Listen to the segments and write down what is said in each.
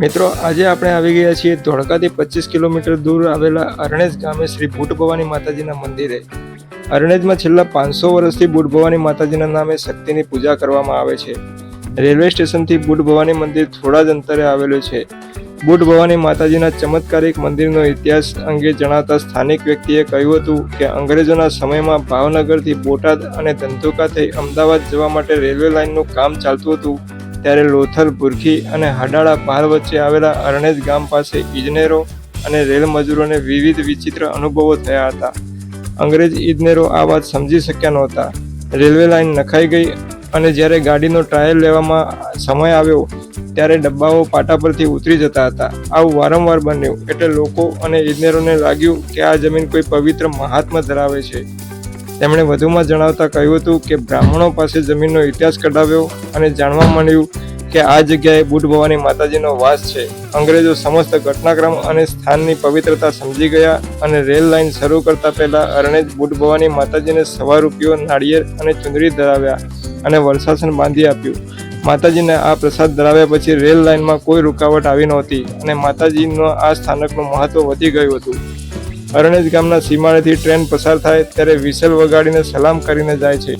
મિત્રો, આજે આપણે આવી ગયા છીએ ધોળકાથી પચીસ કિલોમીટર દૂર આવેલા અરણેજ ગામે શ્રી ભૂટ ભવાની માતાજીના મંદિરે. અરણેજમાં છેલ્લા પાંચસો વર્ષથી બુટ ભવાની માતાજીના નામે શક્તિની પૂજા કરવામાં આવે છે. રેલવે સ્ટેશનથી બુટ ભવાની મંદિર થોડા જ અંતરે આવેલું છે. બુટ ભવાની માતાજીના ચમત્કારિક મંદિરનો ઇતિહાસ અંગે જણાવતા સ્થાનિક વ્યક્તિએ કહ્યું હતું કે, અંગ્રેજોના સમયમાં ભાવનગરથી બોટાદ અને ધંધુકા થઈ અમદાવાદ જવા માટે રેલવે લાઇનનું કામ ચાલતું હતું. ત્યારે લોથલ ભુરખી અને હડાળા પાર વચ્ચે આવેલા અરણેજ ગામ પાસે ઇજનેરો અને રેલ મજૂરોને વિવિધ વિચિત્ર અનુભવો થયા હતા. અંગ્રેજ ઇજનેરો આ વાત સમજી શક્યા નહોતા. રેલવે લાઇન નખાઈ ગઈ અને જ્યારે ગાડીનો ટ્રાયલ લેવામાં સમય આવ્યો, ત્યારે ડબ્બાઓ પાટા પરથી ઉતરી જતા હતા. આવું વારંવાર બન્યું, એટલે લોકો અને ઇજનેરોને લાગ્યું કે આ જમીન કોઈ પવિત્ર મહાત્મા ધરાવે છે. તેમણે વધુમાં જણાવતા કહ્યું હતું કે બ્રાહ્મણો પાસે જમીનનો ઇતિહાસ કઢાવ્યો અને જાણવા મળ્યું કે આ જગ્યાએ બુટ ભવાની માતાજીનો વાસ છે. અંગ્રેજો સમસ્ત ઘટનાક્રમ અને સ્થાનની પવિત્રતા સમજી ગયા અને રેલ લાઇન શરૂ કરતા પહેલા અરણેજ બુટ ભવાની માતાજીને સવા રૂપિયો, નાળિયેર અને ચુંદડી ધરાવ્યા અને વર્ષાસન બાંધી આપ્યું. માતાજીને આ પ્રસાદ ધરાવ્યા પછી રેલ લાઇનમાં કોઈ રૂકાવટ આવી નહોતી અને માતાજીનો આ સ્થાનકનું મહત્વ વધી ગયું હતું. અરણેજ ગામના સીમાડેથી ટ્રેન પસાર થાય ત્યારે વિસલ વગાડીને સલામ કરીને જાય છે.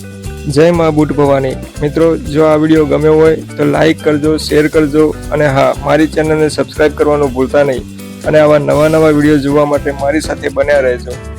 જય મા બુટ ભવાની. મિત્રો, જો આ વીડિયો ગમ્યો હોય તો લાઈક કરજો, શેર કરજો અને હા, મારી ચેનલને સબસ્ક્રાઈબ કરવાનું ભૂલતા નહીં. અને આવા નવા નવા વીડિયો જોવા માટે મારી સાથે બન્યા રહેજો.